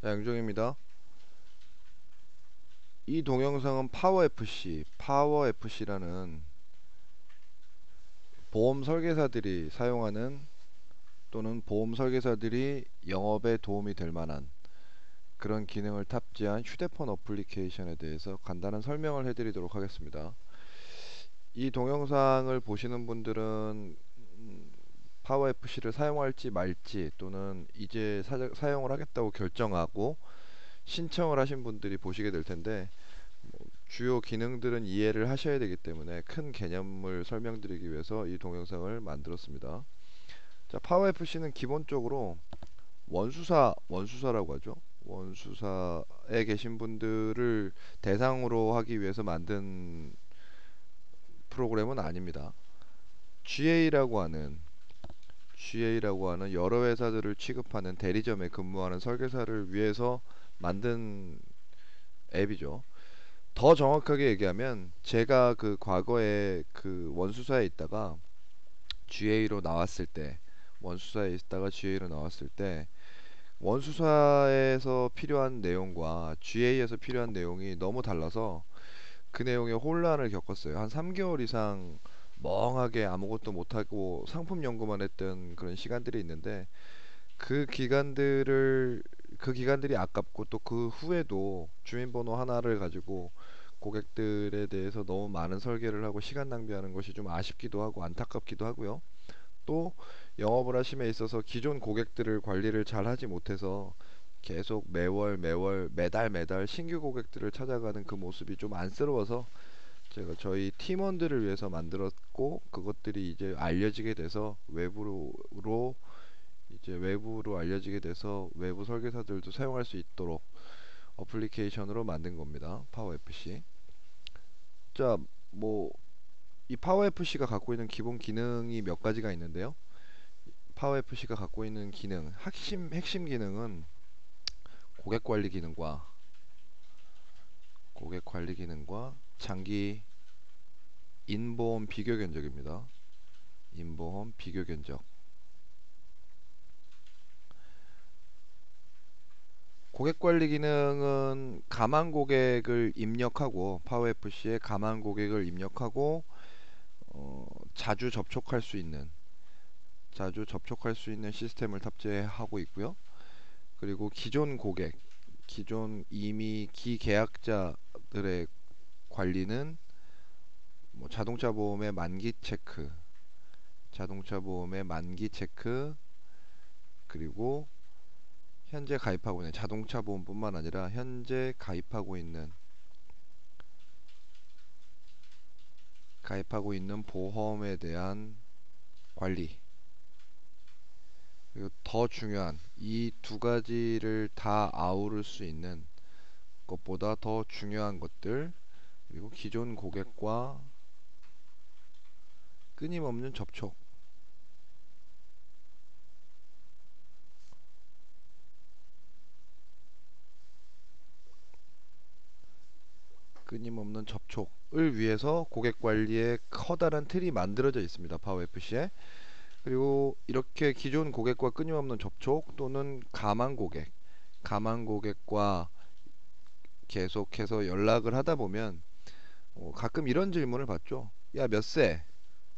자, 양종입니다. 이 동영상은 파워FC, 파워FC라는 보험 설계사들이 사용하는 또는 보험 설계사들이 영업에 도움이 될 만한 그런 기능을 탑재한 휴대폰 어플리케이션에 대해서 간단한 설명을 해드리도록 하겠습니다. 이 동영상을 보시는 분들은 파워FC를 사용할지 말지 또는 이제 사, 사용을 하겠다고 결정하고 신청을 하신 분들이 보시게 될 텐데 뭐 주요 기능들은 이해를 하셔야 되기 때문에 큰 개념을 설명드리기 위해서 이 동영상을 만들었습니다. 자, 파워FC는 기본적으로 원수사, 원수사라고 하죠. 원수사에 계신 분들을 대상으로 하기 위해서 만든 프로그램은 아닙니다. GA라고 하는 GA라고 하는 여러 회사들을 취급하는 대리점에 근무하는 설계사를 위해서 만든 앱이죠. 더 정확하게 얘기하면 제가 그 과거에 그 원수사에 있다가 GA로 나왔을 때 원수사에 있다가 GA로 나왔을 때 원수사에서 필요한 내용과 GA에서 필요한 내용이 너무 달라서 그 내용에 혼란을 겪었어요. 한 3개월 이상 멍하게 아무것도 못하고 상품 연구만 했던 그런 시간들이 있는데 그 기간들을 그 기간들이 아깝고 또 그 후에도 주민번호 하나를 가지고 고객들에 대해서 너무 많은 설계를 하고 시간 낭비하는 것이 좀 아쉽기도 하고 안타깝기도 하고요. 또 영업을 하심에 있어서 기존 고객들을 관리를 잘 하지 못해서 계속 매월 매월 매달 매달 신규 고객들을 찾아가는 그 모습이 좀 안쓰러워서 제가 저희 팀원들을 위해서 만들었고 그것들이 이제 알려지게 돼서 외부로 이제 외부로 알려지게 돼서 외부 설계사들도 사용할 수 있도록 어플리케이션으로 만든 겁니다. 파워FC. 자, 뭐 이 파워FC가 갖고 있는 기본 기능이 몇 가지가 있는데요. 파워FC가 갖고 있는 기능, 핵심 핵심 기능은 고객 관리 기능과 고객 관리 기능과 장기 인보험 비교 견적입니다. 인보험 비교 견적. 고객 관리 기능은 가만 고객을 입력하고 파워FC에 가만 고객을 입력하고 어, 자주 접촉할 수 있는 자주 접촉할 수 있는 시스템을 탑재하고 있고요. 그리고 기존 고객, 기존 이미 기계약자들의 관리는 뭐 자동차 보험의 만기 체크, 자동차 보험의 만기 체크, 그리고 현재 가입하고 있는 자동차 보험뿐만 아니라 현재 가입하고 있는 가입하고 있는 보험에 대한 관리. 그리고 더 중요한 이 두 가지를 다 아우를 수 있는 것보다 더 중요한 것들 그리고 기존 고객과 끊임없는 접촉 끊임없는 접촉을 위해서 고객 관리에 커다란 틀이 만들어져 있습니다. 파워FC에. 그리고 이렇게 기존 고객과 끊임없는 접촉 또는 가만 고객, 가만 고객과 계속해서 연락을 하다 보면 어, 가끔 이런 질문을 받죠. 야, 몇 세?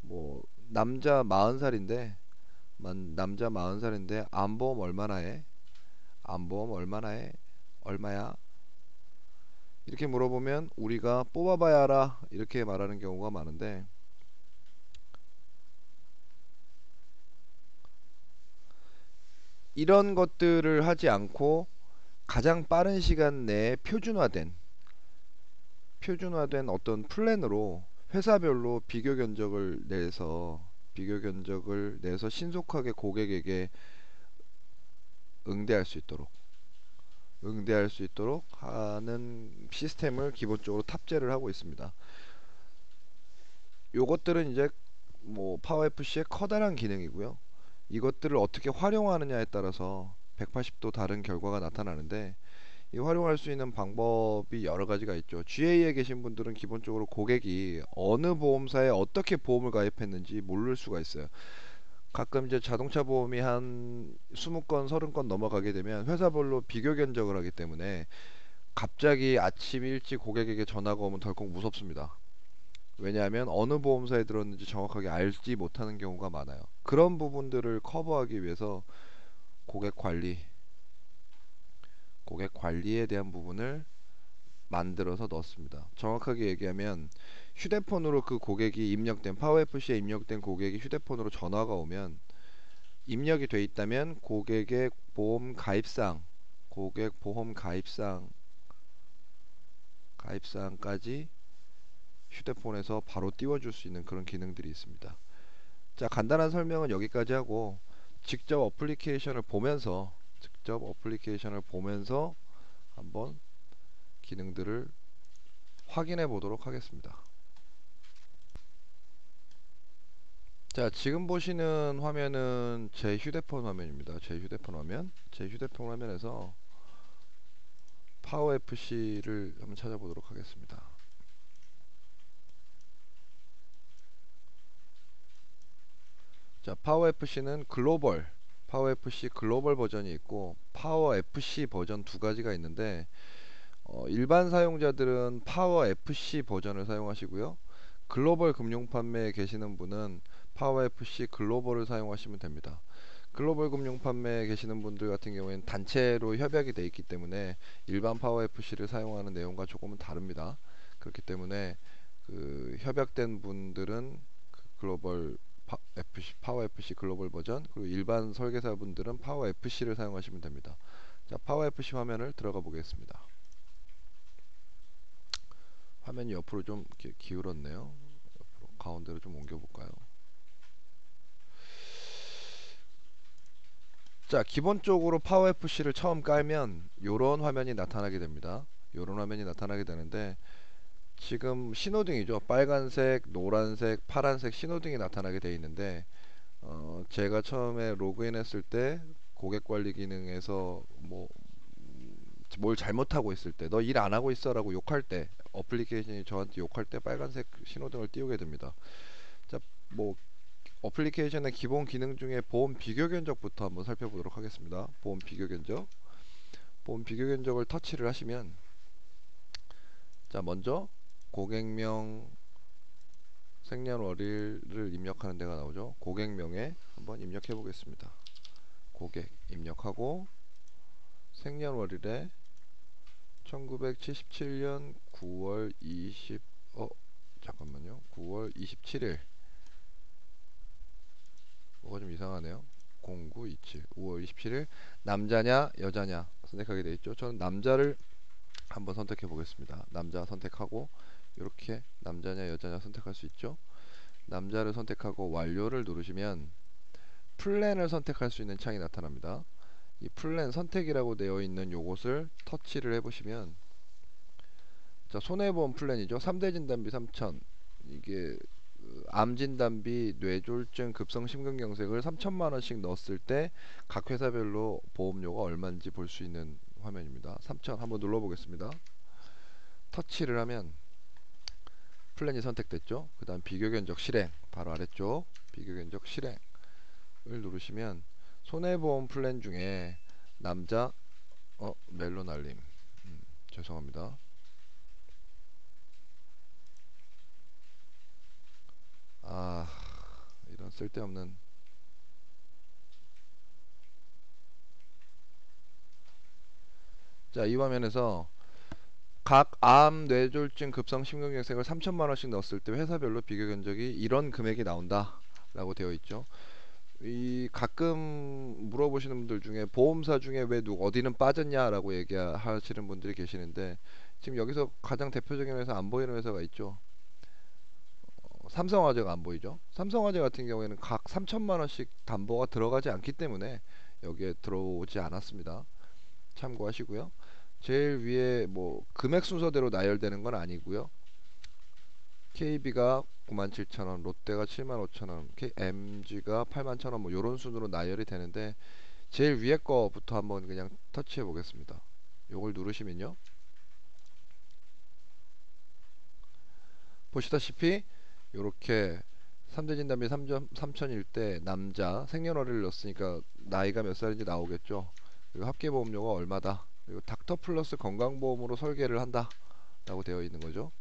뭐 남자 40살인데 남자 40살인데 안보험 얼마나 해? 안보험 얼마나 해? 얼마야? 이렇게 물어보면 우리가 뽑아봐야 알아 이렇게 말하는 경우가 많은데 이런 것들을 하지 않고 가장 빠른 시간 내에 표준화된 표준화된 어떤 플랜으로 회사별로 비교 견적을 내서 비교 견적을 내서 신속하게 고객에게 응대할 수 있도록 응대할 수 있도록 하는 시스템을 기본적으로 탑재를 하고 있습니다. 요것들은 이제 뭐 파워FC의 커다란 기능이고요. 이것들을 어떻게 활용하느냐에 따라서 180도 다른 결과가 나타나는데 이 활용할 수 있는 방법이 여러 가지가 있죠. GA에 계신 분들은 기본적으로 고객이 어느 보험사에 어떻게 보험을 가입했는지 모를 수가 있어요. 가끔 이제 자동차 보험이 한 20건, 30건 넘어가게 되면 회사별로 비교 견적을 하기 때문에 갑자기 아침 일찍 고객에게 전화가 오면 덜컥 무섭습니다. 왜냐하면 어느 보험사에 들었는지 정확하게 알지 못하는 경우가 많아요. 그런 부분들을 커버하기 위해서 고객 관리, 고객 관리에 대한 부분을 만들어서 넣습니다. 정확하게 얘기하면 휴대폰으로 그 고객이 입력된 파워FC에 입력된 고객이 휴대폰으로 전화가 오면 입력이 돼 있다면 고객의 보험 가입사항, 고객 보험 가입사항 가입사항까지 휴대폰에서 바로 띄워줄 수 있는 그런 기능들이 있습니다. 자, 간단한 설명은 여기까지 하고 직접 어플리케이션을 보면서 직접 어플리케이션을 보면서 한번 기능들을 확인해 보도록 하겠습니다. 자, 지금 보시는 화면은 제 휴대폰 화면입니다. 제 휴대폰 화면. 제 휴대폰 화면에서 파워 FC를 한번 찾아보도록 하겠습니다. 자, 파워 FC는 글로벌, 파워 FC 글로벌 버전이 있고 파워 FC 버전 두 가지가 있는데 어, 일반 사용자들은 파워 FC 버전을 사용하시고요. 글로벌 금융 판매에 계시는 분은 파워 FC 글로벌을 사용하시면 됩니다. 글로벌 금융 판매에 계시는 분들 같은 경우에는 단체로 협약이 되어 있기 때문에 일반 파워 FC를 사용하는 내용과 조금은 다릅니다. 그렇기 때문에 그 협약된 분들은 그 글로벌 파, FC, 파워 FC 글로벌 버전 그리고 일반 설계사 분들은 파워 FC를 사용하시면 됩니다. 자, 파워 FC 화면을 들어가 보겠습니다. 화면이 옆으로 좀 기, 기울었네요. 옆으로 가운데로 좀 옮겨 볼까요? 자, 기본적으로 파워 FC를 처음 깔면 이런 화면이 나타나게 됩니다. 이런 화면이 나타나게 되는데 지금 신호등이죠. 빨간색, 노란색, 파란색 신호등이 나타나게 되어 있는데 어, 제가 처음에 로그인 했을 때 고객 관리 기능에서 뭐 뭘 잘못하고 있을 때 너 일 안 하고 있어라고 욕할 때 어플리케이션이 저한테 욕할 때 빨간색 신호등을 띄우게 됩니다. 자, 뭐 어플리케이션의 기본 기능 중에 보험 비교 견적부터 한번 살펴보도록 하겠습니다. 보험 비교 견적. 보험 비교 견적을 터치를 하시면 자, 먼저 고객명 생년월일을 입력하는 데가 나오죠. 고객명에 한번 입력해 보겠습니다. 고객 입력하고 생년월일에 1977년 9월 20 어, 잠깐만요. 9월 27일 뭐가 좀 이상하네요. 0927 5월 27일 남자냐 여자냐 선택하게 되어 있죠. 저는 남자를 한번 선택해 보겠습니다. 남자 선택하고 이렇게 남자냐 여자냐 선택할 수 있죠. 남자를 선택하고 완료를 누르시면 플랜을 선택할 수 있는 창이 나타납니다. 이 플랜 선택이라고 되어 있는 요것을 터치를 해보시면 자 손해보험 플랜이죠. 3대 진단비 3천 이게 그암 진단비, 뇌졸중, 급성 심근경색을 3천만 원씩 넣었을 때 각 회사별로 보험료가 얼마인지 볼 수 있는 화면입니다. 3천 한번 눌러보겠습니다. 터치를 하면 플랜이 선택됐죠. 그 다음 비교 견적 실행 바로 아래쪽 비교 견적 실행을 누르시면 손해보험 플랜 중에 남자 어 멜로 날림 음, 죄송합니다. 아 이런 쓸데없는 자 이 화면에서 각 암, 뇌졸중, 급성 심근경색을 3천만 원씩 넣었을 때 회사별로 비교 견적이 이런 금액이 나온다 라고 되어 있죠. 이 가끔 물어보시는 분들 중에 보험사 중에 왜 누, 어디는 빠졌냐라고 얘기하시는 분들이 계시는데 지금 여기서 가장 대표적인 회사 안 보이는 회사가 있죠. 어, 삼성화재가 안 보이죠. 삼성화재 같은 경우에는 각 3천만 원씩 담보가 들어가지 않기 때문에 여기에 들어오지 않았습니다. 참고하시고요 제일 위에 뭐 금액 순서대로 나열되는 건 아니고요. KB가 97,000원, 롯데가 75,000원, MG가 81,000원 뭐 요런 순으로 나열이 되는데 제일 위에 거부터 한번 그냥 터치해 보겠습니다. 요걸 누르시면요. 보시다시피 이렇게 3대 진단비 3천일 때 남자 생년월일을 넣었으니까 나이가 몇 살인지 나오겠죠. 그리고 합계보험료가 얼마다. 그리고 닥터 플러스 건강보험으로 설계를 한다. 라고 되어 있는 거죠.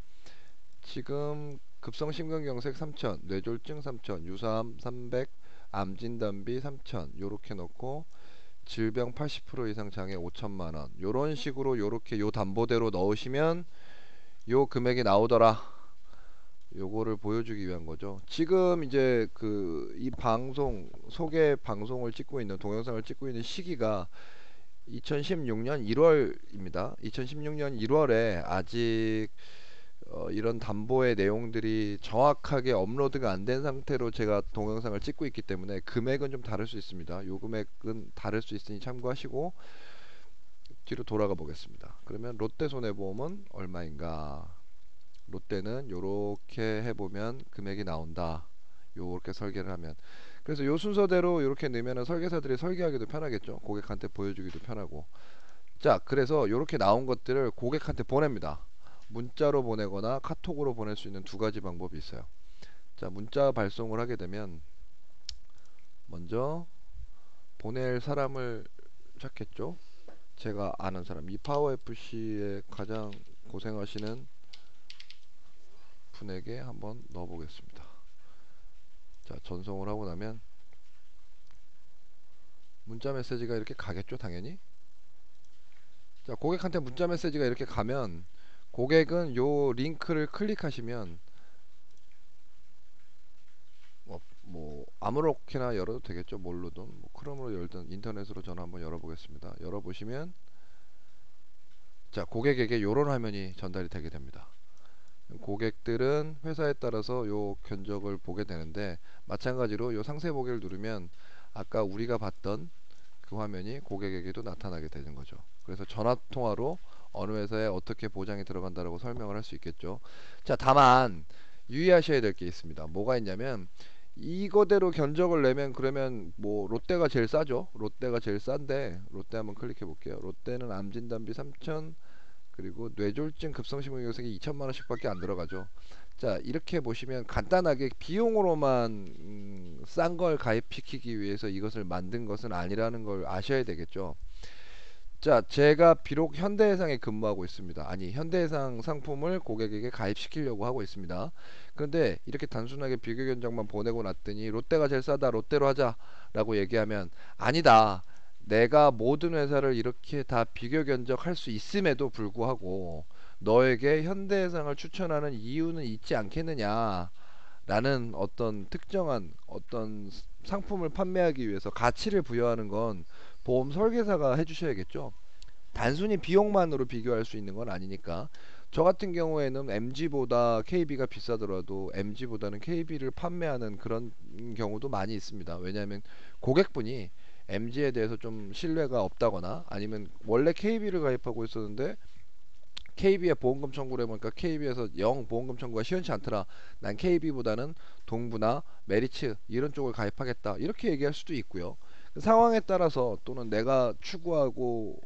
지금 급성심근경색 3천, 뇌졸중 3천, 유사암 300, 암진단비 3천 요렇게 넣고 질병 80% 이상 장애 5천만 원 요런 식으로 요렇게 요 담보대로 넣으시면 요 금액이 나오더라 요거를 보여주기 위한 거죠 지금 이제 그 이 방송 소개 방송을 찍고 있는 동영상을 찍고 있는 시기가 2016년 1월입니다 2016년 1월에 아직 어, 이런 담보의 내용들이 정확하게 업로드가 안 된 상태로 제가 동영상을 찍고 있기 때문에 금액은 좀 다를 수 있습니다. 요 금액은 다를 수 있으니 참고하시고 뒤로 돌아가 보겠습니다. 그러면 롯데 손해보험은 얼마인가? 롯데는 요렇게 해보면 금액이 나온다. 요렇게 설계를 하면 그래서 요 순서대로 이렇게 넣으면 설계사들이 설계하기도 편하겠죠. 고객한테 보여주기도 편하고 자 그래서 요렇게 나온 것들을 고객한테 보냅니다. 문자로 보내거나 카톡으로 보낼 수 있는 두 가지 방법이 있어요. 자, 문자 발송을 하게 되면 먼저 보낼 사람을 찾겠죠. 제가 아는 사람 이파워 FC에 가장 고생하시는 분에게 한번 넣어 보겠습니다. 자, 전송을 하고 나면 문자 메시지가 이렇게 가겠죠, 당연히. 자, 고객한테 문자 메시지가 이렇게 가면 고객은 요 링크를 클릭하시면 뭐, 뭐 아무렇게나 열어도 되겠죠 뭘로든. 뭐 크롬으로 열든 인터넷으로 전화 한번 열어보겠습니다. 열어보시면 자 고객에게 요런 화면이 전달이 되게 됩니다 고객들은 회사에 따라서 요 견적을 보게 되는데 마찬가지로 요 상세 보기를 누르면 아까 우리가 봤던 그 화면이 고객에게도 나타나게 되는 거죠 그래서 전화 통화로 어느 회사에 어떻게 보장이 들어간다라고 설명을 할 수 있겠죠. 자, 다만 유의하셔야 될 게 있습니다. 뭐가 있냐면 이거대로 견적을 내면 그러면 뭐 롯데가 제일 싸죠. 롯데가 제일 싼데 롯데 한번 클릭해 볼게요. 롯데는 암진단비 3천 그리고 뇌졸중 급성심근경색이 2천만 원씩밖에 안 들어가죠. 자 이렇게 보시면 간단하게 비용으로만 음, 싼걸 가입시키기 위해서 이것을 만든 것은 아니라는 걸 아셔야 되겠죠. 자, 제가 비록 현대해상에 근무하고 있습니다. 아니, 현대해상 상품을 고객에게 가입시키려고 하고 있습니다. 그런데 이렇게 단순하게 비교 견적만 보내고 났더니 롯데가 제일 싸다, 롯데로 하자 라고 얘기하면 아니다. 내가 모든 회사를 이렇게 다 비교 견적할 수 있음에도 불구하고 너에게 현대해상을 추천하는 이유는 있지 않겠느냐 라는 어떤 특정한 어떤 상품을 판매하기 위해서 가치를 부여하는 건 보험 설계사가 해주셔야겠죠. 단순히 비용만으로 비교할 수 있는 건 아니니까 저 같은 경우에는 MG보다 KB가 비싸더라도 MG보다는 KB를 판매하는 그런 경우도 많이 있습니다. 왜냐하면 고객분이 MG에 대해서 좀 신뢰가 없다거나 아니면 원래 KB를 가입하고 있었는데 KB에 보험금 청구를 해보니까 KB에서 영 보험금 청구가 시원치 않더라. 난 KB보다는 동부나 메리츠 이런 쪽을 가입하겠다. 이렇게 얘기할 수도 있고요. 상황에 따라서 또는 내가 추구하고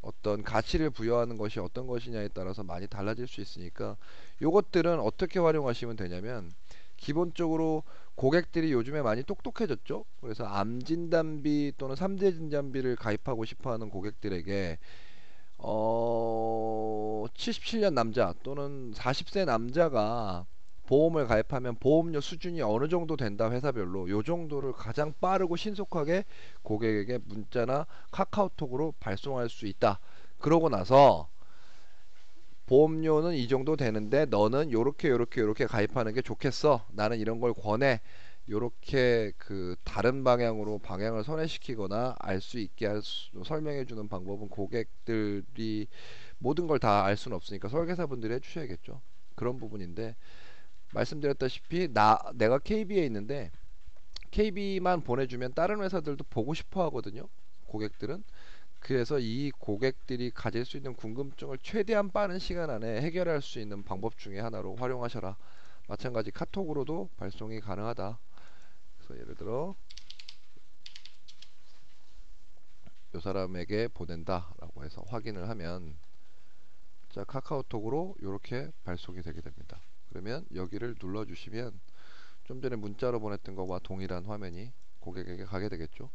어떤 가치를 부여하는 것이 어떤 것이냐에 따라서 많이 달라질 수 있으니까 이것들은 어떻게 활용하시면 되냐면 기본적으로 고객들이 요즘에 많이 똑똑해졌죠. 그래서 암 진단비 또는 3대 진단비를 가입하고 싶어하는 고객들에게 어 77년 남자 또는 40세 남자가 보험을 가입하면 보험료 수준이 어느 정도 된다 회사별로 요 정도를 가장 빠르고 신속하게 고객에게 문자나 카카오톡으로 발송할 수 있다 그러고 나서 보험료는 이 정도 되는데 너는 요렇게 요렇게 요렇게 가입하는 게 좋겠어 나는 이런 걸 권해 요렇게 그 다른 방향으로 방향을 선회시키거나 알 수 있게 할 수, 설명해 주는 방법은 고객들이 모든 걸 다 알 수는 없으니까 설계사분들이 해주셔야겠죠 그런 부분인데 말씀드렸다시피 나 내가 KB에 있는데 KB만 보내주면 다른 회사들도 보고 싶어 하거든요. 고객들은. 그래서 이 고객들이 가질 수 있는 궁금증을 최대한 빠른 시간 안에 해결할 수 있는 방법 중에 하나로 활용하셔라. 마찬가지 카톡으로도 발송이 가능하다. 그래서 예를 들어 이 사람에게 보낸다라고 해서 확인을 하면 자 카카오톡으로 이렇게 발송이 되게 됩니다. 그러면 여기를 눌러주시면 좀 전에 문자로 보냈던 것과 동일한 화면이 고객에게 가게 되겠죠.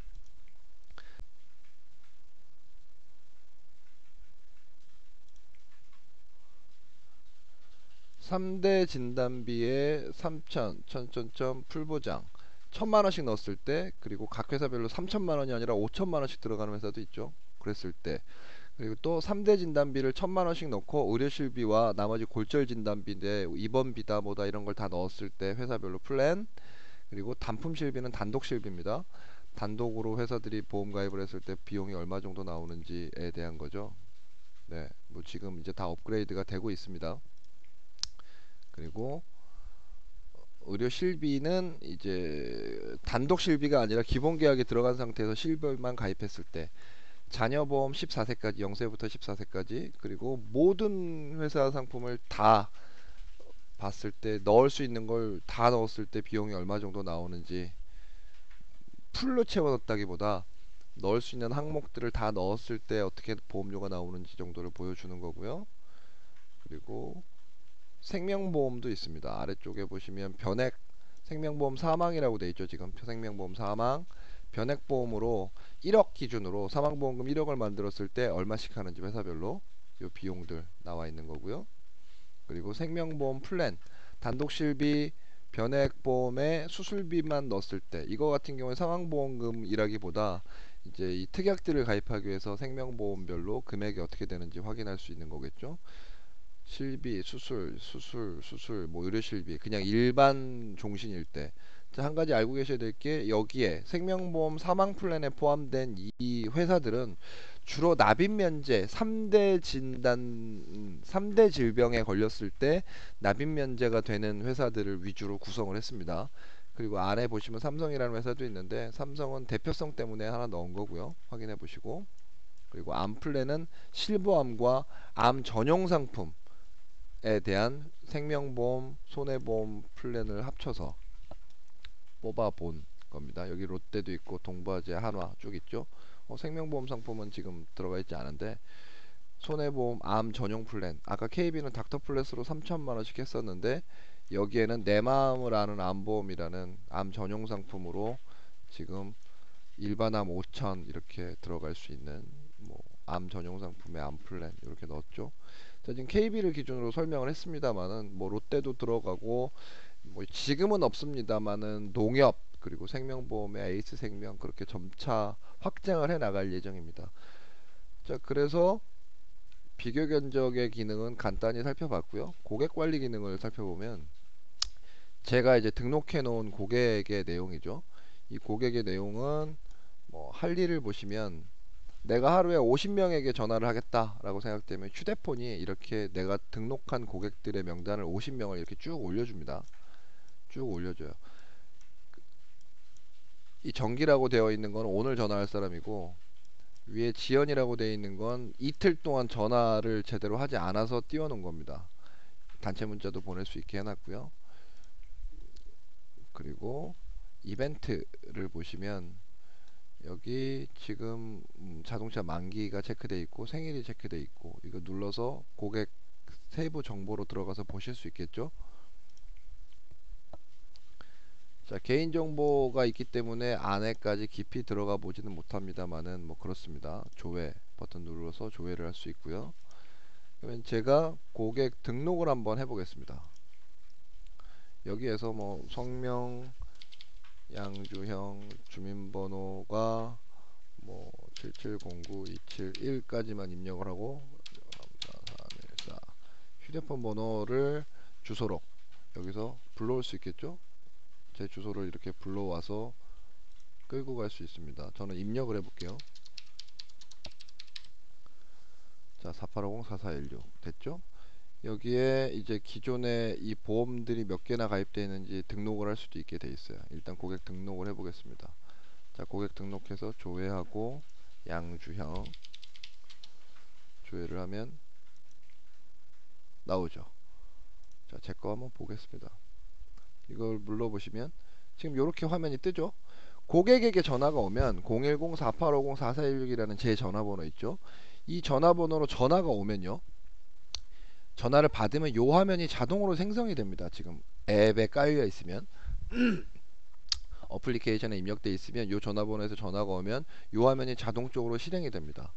3대 진단비에 3천, 천천천 풀보장 천만 원씩 넣었을 때 그리고 각 회사별로 3천만 원이 아니라 5천만 원씩 들어가는 회사도 있죠. 그랬을 때 그리고 또 3대 진단비를 천만 원씩 넣고 의료실비와 나머지 골절 진단비인데 입원비다 뭐다 이런 걸 다 넣었을 때 회사별로 플랜 그리고 단품 실비는 단독 실비입니다. 단독으로 회사들이 보험 가입을 했을 때 비용이 얼마 정도 나오는지에 대한 거죠. 네, 뭐 지금 이제 다 업그레이드가 되고 있습니다. 그리고 의료 실비는 이제 단독 실비가 아니라 기본 계약에 들어간 상태에서 실비만 가입했을 때 자녀 보험 14세까지 0세부터 14세까지 그리고 모든 회사 상품을 다 봤을 때 넣을 수 있는 걸 다 넣었을 때 비용이 얼마 정도 나오는지 풀로 채워 넣었다기보다 넣을 수 있는 항목들을 다 넣었을 때 어떻게 보험료가 나오는지 정도를 보여주는 거고요. 그리고 생명보험도 있습니다. 아래쪽에 보시면 변액 생명보험 사망이라고 되어 있죠. 지금 생명보험 사망 변액보험으로 1억 기준으로 사망보험금 1억을 만들었을 때 얼마씩 하는지 회사별로 이 비용들 나와 있는 거고요. 그리고 생명보험 플랜 단독 실비 변액보험에 수술비만 넣었을 때 이거 같은 경우에 사망보험금이라기보다 이제 이 특약들을 가입하기 위해서 생명보험별로 금액이 어떻게 되는지 확인할 수 있는 거겠죠. 실비, 수술, 수술, 수술, 뭐 의료실비 그냥 일반 종신일 때 한 가지 알고 계셔야 될 게 여기에 생명보험 사망 플랜에 포함된 이 회사들은 주로 납입 면제 3대 진단 3대 질병에 걸렸을 때 납입 면제가 되는 회사들을 위주로 구성을 했습니다. 그리고 아래 보시면 삼성이라는 회사도 있는데 삼성은 대표성 때문에 하나 넣은 거고요. 확인해 보시고 그리고 암 플랜은 실버암과 암 전용 상품 에 대한 생명보험, 손해보험 플랜을 합쳐서 뽑아본 겁니다. 여기 롯데도 있고 동부화재, 한화 쭉 있죠. 어, 생명보험 상품은 지금 들어가 있지 않은데 손해보험 암 전용 플랜 아까 KB는 닥터플래스로 3천만 원씩 했었는데 여기에는 내 마음을 아는 암보험이라는 암 전용 상품으로 지금 일반암 5천 이렇게 들어갈 수 있는 뭐 암 전용 상품의 암 플랜 이렇게 넣었죠. 자, 지금 KB를 기준으로 설명을 했습니다만은 뭐 롯데도 들어가고 뭐 지금은 없습니다만은 농협 그리고 생명보험의 에이스 생명 그렇게 점차 확장을 해 나갈 예정입니다. 자, 그래서 비교 견적의 기능은 간단히 살펴봤고요. 고객 관리 기능을 살펴보면 제가 이제 등록해 놓은 고객의 내용이죠. 이 고객의 내용은 뭐 할 일을 보시면 내가 하루에 50명에게 전화를 하겠다라고 생각되면 휴대폰이 이렇게 내가 등록한 고객들의 명단을 50명을 이렇게 쭉 올려줍니다. 쭉 올려줘요. 이 정기라고 되어 있는 건 오늘 전화할 사람이고 위에 지연이라고 되어 있는 건 이틀 동안 전화를 제대로 하지 않아서 띄워놓은 겁니다. 단체 문자도 보낼 수 있게 해놨고요. 그리고 이벤트를 보시면 여기 지금 음, 자동차 만기가 체크되어 있고 생일이 체크되어 있고 이거 눌러서 고객 세부 정보로 들어가서 보실 수 있겠죠? 자 개인정보가 있기 때문에 안에까지 깊이 들어가 보지는 못합니다만은 뭐 그렇습니다. 조회 버튼 눌러서 조회를 할 수 있고요. 그러면 제가 고객 등록을 한번 해보겠습니다. 여기에서 뭐 성명 양주형 주민번호가 뭐 7709-271까지만 입력을 하고 휴대폰 번호를 주소록 여기서 불러올 수 있겠죠? 제 주소를 이렇게 불러와서 끌고 갈 수 있습니다. 저는 입력을 해 볼게요. 자 4850-4416 됐죠 여기에 이제 기존에 이 보험들이 몇 개나 가입되어 있는지 등록을 할 수도 있게 돼 있어요. 일단 고객 등록을 해 보겠습니다. 자 고객 등록해서 조회하고 양주형 조회를 하면 나오죠. 자 제 거 한번 보겠습니다. 이걸 눌러보시면 지금 이렇게 화면이 뜨죠? 고객에게 전화가 오면 010-4850-4416이라는 제 전화번호 있죠? 이 전화번호로 전화가 오면요 전화를 받으면 요 화면이 자동으로 생성이 됩니다. 지금 앱에 깔려 있으면 어플리케이션에 입력돼 있으면 이 전화번호에서 전화가 오면 이 화면이 자동적으로 실행이 됩니다.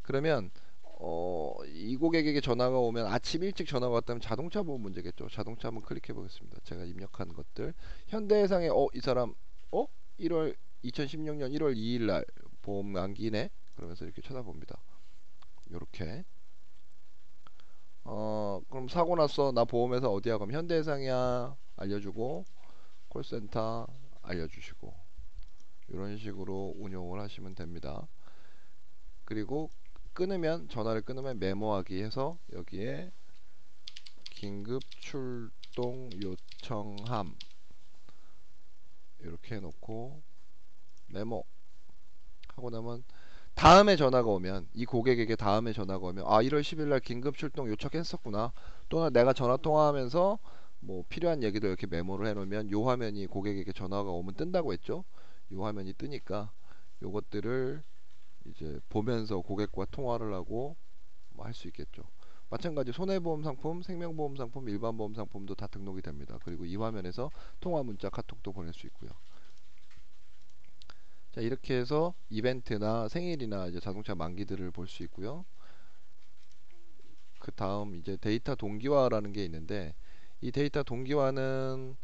그러면 어, 이 고객에게 전화가 오면 아침 일찍 전화가 왔다면 자동차 보험 문제겠죠. 자동차 한번 클릭해 보겠습니다. 제가 입력한 것들 현대해상에 어 이 사람 어 1월 2016년 1월 2일 날 보험 만기네 그러면서 이렇게 쳐다봅니다. 요렇게 어 그럼 사고 났어 나 보험회사 어디야? 그럼 현대해상이야. 알려주고 콜센터 알려주시고. 이런 식으로 운용을 하시면 됩니다. 그리고 끊으면 전화를 끊으면 메모하기 해서 여기에 긴급 출동 요청함 이렇게 해놓고 메모. 하고 나면 다음에 전화가 오면 이 고객에게 다음에 전화가 오면 아 1월 10일 날 긴급 출동 요청했었구나 또는 내가 전화 통화하면서 뭐 필요한 얘기도 이렇게 메모를 해놓으면 요 화면이 고객에게 전화가 오면 뜬다고 했죠 요 화면이 뜨니까 요것들을 이제 보면서 고객과 통화를 하고 뭐 할 수 있겠죠. 마찬가지 손해보험 상품, 생명보험 상품, 일반보험 상품도 다 등록이 됩니다. 그리고 이 화면에서 통화 문자 카톡도 보낼 수 있고요. 자 이렇게 해서 이벤트나 생일이나 이제 자동차 만기들을 볼 수 있고요. 그 다음 이제 데이터 동기화라는 게 있는데 이 데이터 동기화는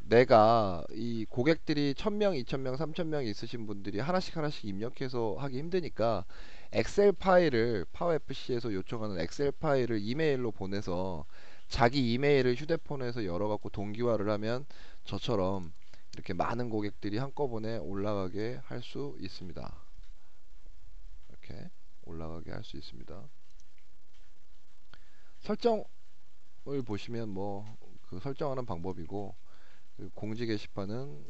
내가 이 고객들이 1000명, 2000명, 3000명 있으신 분들이 하나씩 하나씩 입력해서 하기 힘드니까 엑셀 파일을 파워 FC에서 요청하는 엑셀 파일을 이메일로 보내서 자기 이메일을 휴대폰에서 열어갖고 동기화를 하면 저처럼 이렇게 많은 고객들이 한꺼번에 올라가게 할 수 있습니다. 이렇게 올라가게 할 수 있습니다. 설정을 보시면 뭐 그 설정하는 방법이고 그 공지 게시판은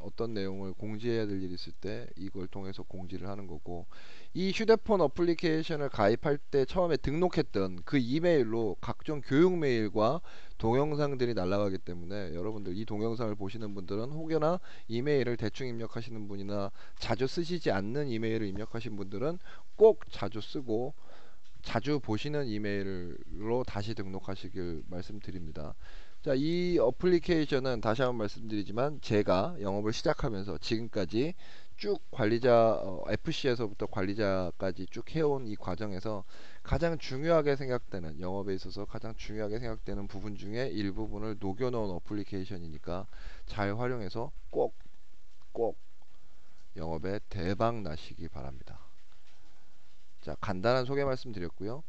어떤 내용을 공지해야 될 일이 있을 때 이걸 통해서 공지를 하는 거고 이 휴대폰 어플리케이션을 가입할 때 처음에 등록했던 그 이메일로 각종 교육 메일과 동영상들이 날아가기 때문에 여러분들 이 동영상을 보시는 분들은 혹여나 이메일을 대충 입력하시는 분이나 자주 쓰시지 않는 이메일을 입력하신 분들은 꼭 자주 쓰고 자주 보시는 이메일로 다시 등록하시길 말씀드립니다. 자, 이 어플리케이션은 다시 한번 말씀드리지만 제가 영업을 시작하면서 지금까지 쭉 관리자 어, FC에서부터 관리자까지 쭉 해온 이 과정에서 가장 중요하게 생각되는 영업에 있어서 가장 중요하게 생각되는 부분 중에 일부분을 녹여놓은 어플리케이션이니까 잘 활용해서 꼭 꼭 영업에 대박 나시기 바랍니다. 자 간단한 소개 말씀드렸고요.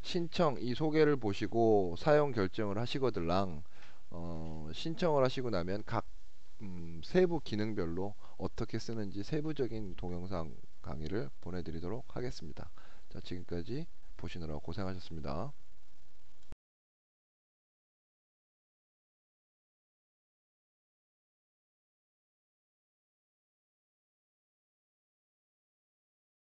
신청 이 소개를 보시고 사용 결정을 하시거들랑 어, 신청을 하시고 나면 각 음, 세부 기능별로 어떻게 쓰는지 세부적인 동영상 강의를 보내드리도록 하겠습니다. 자 지금까지 보시느라 고생하셨습니다.